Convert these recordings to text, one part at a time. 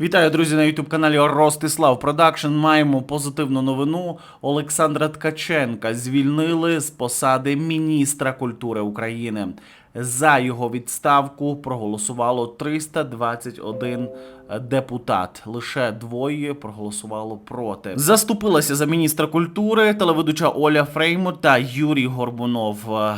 Вітаю, друзі, на youtube каналі Ростислав Продакшн. Маємо позитивну новину. Олександра Ткаченка звільнили з посади міністра культури України. За його відставку проголосувало 321 депутат. Лише двоє проголосувало проти. Заступилася за міністра культури телеведуча Оля Фреймут та Юрій Горбунов. Е,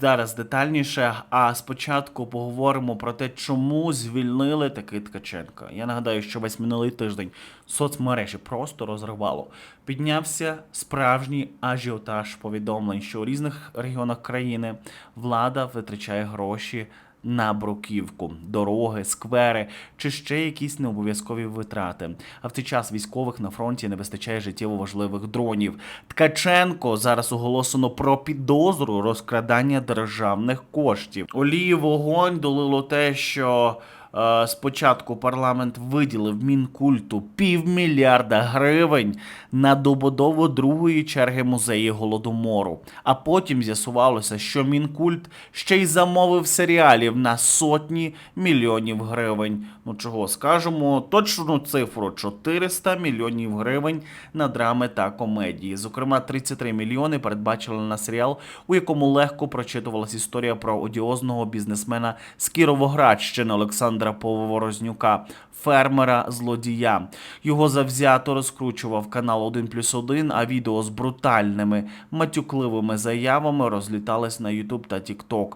Зараз детальніше. А спочатку поговоримо про те, чому звільнили таки Ткаченка. Я нагадаю, що весь минулий тиждень соцмережі просто розривало. Піднявся справжній ажіотаж повідомлень, що у різних регіонах країни влада витрачає гроші на бруківку, дороги, сквери чи ще якісь необов'язкові витрати. А в цей час військових на фронті не вистачає життєво важливих дронів. Ткаченко зараз оголосено про підозру розкрадання державних коштів. Олії вогонь долило те, що. Е, Спочатку парламент виділив мінкульту півмільярда гривень на добудову другої черги музею голодомору. А потім з'ясувалося, що мінкульт ще й замовив серіалів на сотні мільйонів гривень. Ну чого скажемо, точну цифру 400 мільйонів гривень на драми та комедії. Зокрема, 33 мільйони передбачили на серіал, у якому легко прочитувалась історія про одіозного бізнесмена з Кіровоградщини Олександра Поворознюка, фермера злодія. Його завзято розкручував канал 1 плюс 1, а відео з брутальними матюкливими заявами розлітались на YouTube та TikTok.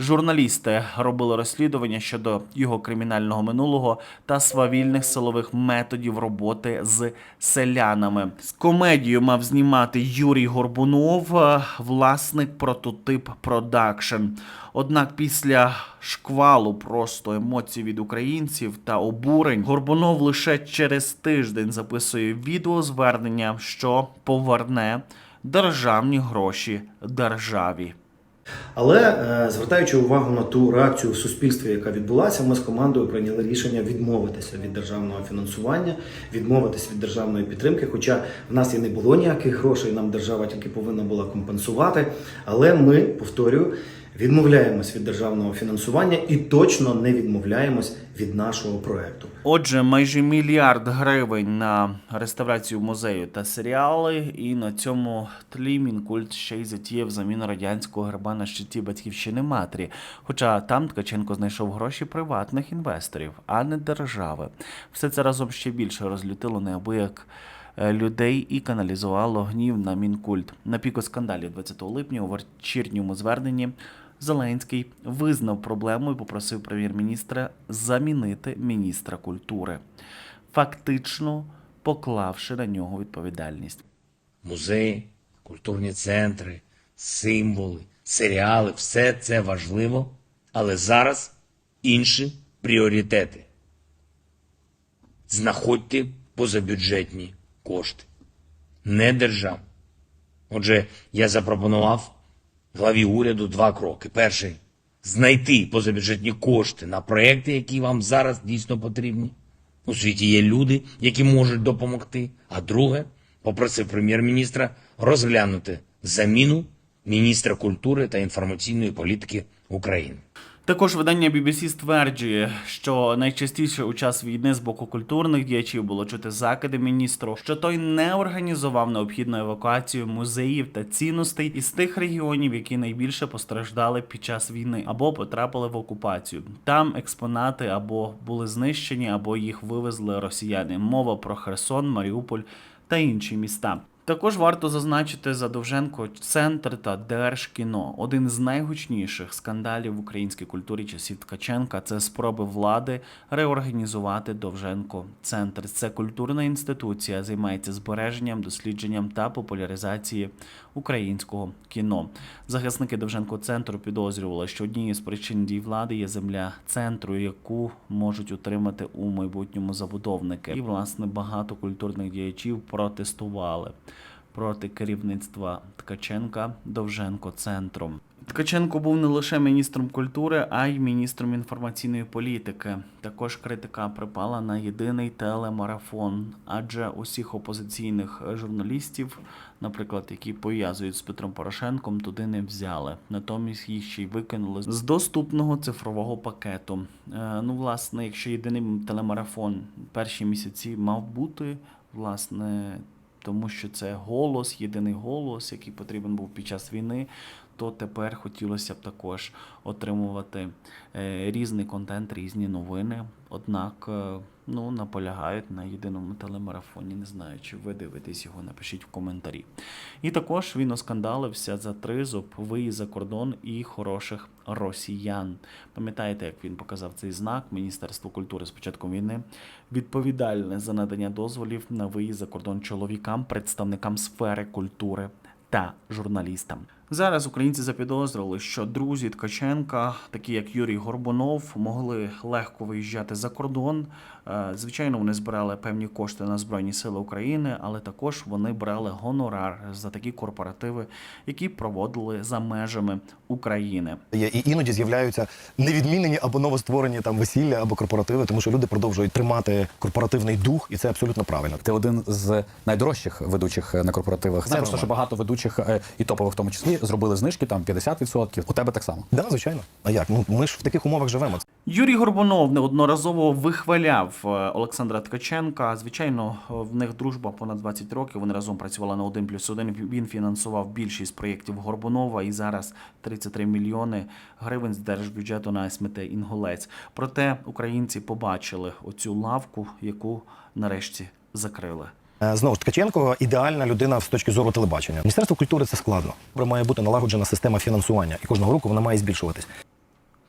Журналісти робили розслідування щодо його кримінального минулого та свавільних силових методів роботи з селянами. З комедією мав знімати Юрій Горбунов, е, власник прототип продакшн. Однак після шквалу просто емоцій від українців та обурень Горбунов лише через тиждень записує відеозвернення, що поверне державні гроші державі. Але е, звертаючи увагу на ту реакцію в суспільстві, яка відбулася, ми з командою прийняли рішення відмовитися від державного фінансування, відмовитися від державної підтримки. Хоча в нас і не було ніяких грошей, нам держава тільки повинна була компенсувати. Але ми, повторюю, відмовляємось від державного фінансування і точно не відмовляємось від нашого проекту. Отже, майже мільярд гривень на реставрацію музею та серіали, і на цьому тлі Мінкульт ще й затіяв заміну радянського герба на щиті батьківщини матері. Хоча там Ткаченко знайшов гроші приватних інвесторів, а не держави. Все це разом ще більше розлютило неабияк людей і каналізувало гнів на Мінкульт. На піку скандалів 20 липня у вечірньому зверненні Зеленський визнав проблему і попросив прем'єр-міністра замінити міністра культури, фактично поклавши на нього відповідальність. музеї, культурні центри, символи, серіали все це важливо, але зараз інші пріоритети. Знаходьте позабюджетні кошти, не державні. Отже, я запропонував главі уряду два кроки. Перший знайти позабюджетні кошти на проекти, які вам зараз дійсно потрібні. У світі є люди, які можуть допомогти. А друге, попросив прем'єр-міністра розглянути заміну міністра культури та інформаційної політики України. Також видання BBC стверджує, що найчастіше у час війни з боку культурних діячів було чути закиди міністру, що той не організував необхідну евакуацію музеїв та цінностей із тих регіонів, які найбільше постраждали під час війни або потрапили в окупацію. Там експонати або були знищені, або їх вивезли росіяни. Мова про Херсон, Маріуполь та інші міста. Також варто зазначити за Довженко центр та Держкіно. Один з найгучніших скандалів в українській культурі часів Ткаченка це спроби влади реорганізувати Довженко центр. Це культурна інституція, займається збереженням, дослідженням та популяризацією українського кіно. Захисники Довженко центру підозрювали, що однією з причин дій влади є земля центру, яку можуть отримати у майбутньому забудовники. І власне багато культурних діячів протестували проти керівництва Ткаченка Довженко центром. Ткаченко був не лише міністром культури, а й міністром інформаційної політики. Також критика припала на єдиний телемарафон, адже усіх опозиційних журналістів, наприклад, які пов'язують з Петром Порошенком, туди не взяли. Натомість їх ще й викинули з доступного цифрового пакету. Е, ну, власне, якщо єдиний телемарафон перші місяці мав бути, власне, тому що це голос, єдиний голос, який потрібен був під час війни, то тепер хотілося б також отримувати е, різний контент, різні новини. Однак е, ну, наполягають на єдиному телемарафоні. Не знаю, чи ви дивитесь його, напишіть в коментарі. І також він оскандалився за тризуб, виїзд за кордон і хороших росіян. Пам'ятаєте, як він показав цей знак? Міністерство культури з початком війни відповідальне за надання дозволів на виїзд за кордон чоловікам, представникам сфери культури та журналістам. Зараз українці запідозрили, що друзі Ткаченка, такі як Юрій Горбунов, могли легко виїжджати за кордон. Е, Звичайно, вони збирали певні кошти на Збройні Сили України, але також вони брали гонорар за такі корпоративи, які проводили за межами України. І іноді з'являються невідмінені або новостворені там весілля або корпоративи, тому що люди продовжують тримати корпоративний дух, і це абсолютно правильно. Ти один з найдорожчих ведучих е, на корпоративах. Знаю просто, що багато ведучих е, і топових в тому числі зробили знижки там 50%. У тебе так само. Да, звичайно. А як? Ну ми ж в таких умовах живемо. Юрій Горбунов неодноразово вихваляв е, Олександра Ткаченка. Звичайно, е, в них дружба понад 20 років. Вони разом працювали на 1 плюс 1. Він фінансував більшість проєктів Горбунова і зараз 33 мільйони гривень з держбюджету на СМТ Інгулець. Проте українці побачили оцю лавку, яку нарешті закрили. Е, Знову ж Ткаченко ідеальна людина з точки зору телебачення. Міністерство культури це складно. Має бути налагоджена система фінансування, і кожного року вона має збільшуватись.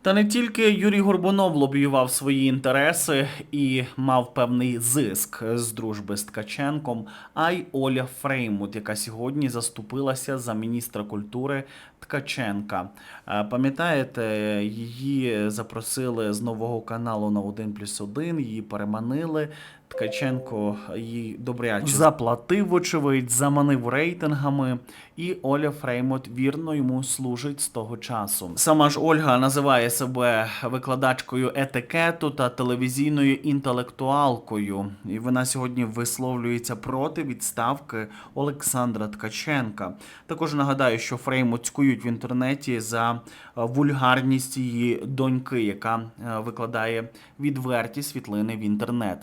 Та не тільки Юрій Горбунов лобіював свої інтереси і мав певний зиск з дружби з Ткаченком, а й Оля Фреймут, яка сьогодні заступилася за міністра культури Ткаченка. Е, Пам'ятаєте, її запросили з нового каналу на 1 плюс 1, її переманили. Ткаченко їй добряче заплатив, вочевидь, заманив рейтингами, і Оля Фреймот вірно йому служить з того часу. Сама ж Ольга називає себе викладачкою етикету та телевізійною інтелектуалкою. І вона сьогодні висловлюється проти відставки Олександра Ткаченка. Також нагадаю, що Фреймот цькують в інтернеті за е, вульгарність її доньки, яка е, викладає відверті світлини в інтернет.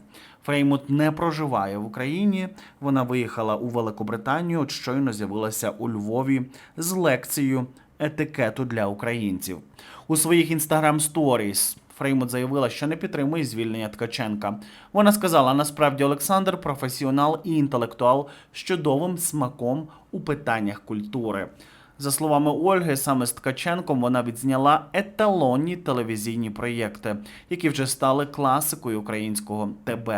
Фреймут не проживає в Україні. Вона виїхала у Великобританію, от щойно з'явилася у Львові з лекцією етикету для українців. У своїх інстаграм сторіс Фреймут заявила, що не підтримує звільнення Ткаченка. Вона сказала: насправді Олександр професіонал і інтелектуал з чудовим смаком у питаннях культури. За словами Ольги, саме з Ткаченком вона відзняла еталонні телевізійні проєкти, які вже стали класикою українського ТБ.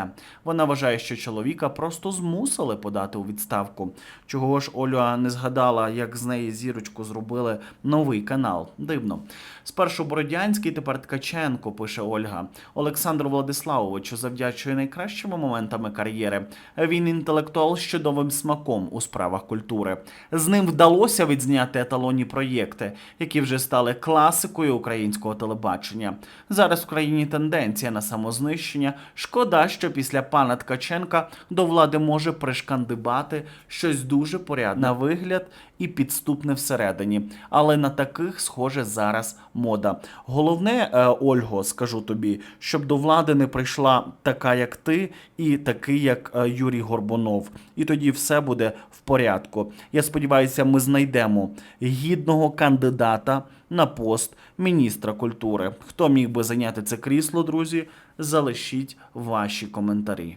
Вона вважає, що чоловіка просто змусили подати у відставку. Чого ж Оля не згадала, як з неї зірочку зробили новий канал? Дивно. Спершу Бородянський, тепер Ткаченко, пише Ольга. Олександр Владиславовичу завдячує найкращими моментами кар'єри. Він інтелектуал з чудовим смаком у справах культури. З ним вдалося відзняти еталонні проєкти, які вже стали класикою українського телебачення. Зараз в країні тенденція на самознищення. Шкода, що після пана Ткаченка до влади може пришкандибати щось дуже порядне на вигляд і підступне всередині. Але на таких, схоже, зараз мода. Головне, е, Ольго, скажу тобі, щоб до влади не прийшла така, як ти, і такий, як е, Юрій Горбунов. І тоді все буде в порядку. Я сподіваюся, ми знайдемо гідного кандидата на пост міністра культури. Хто міг би зайняти це крісло, друзі? Залишіть ваші коментарі.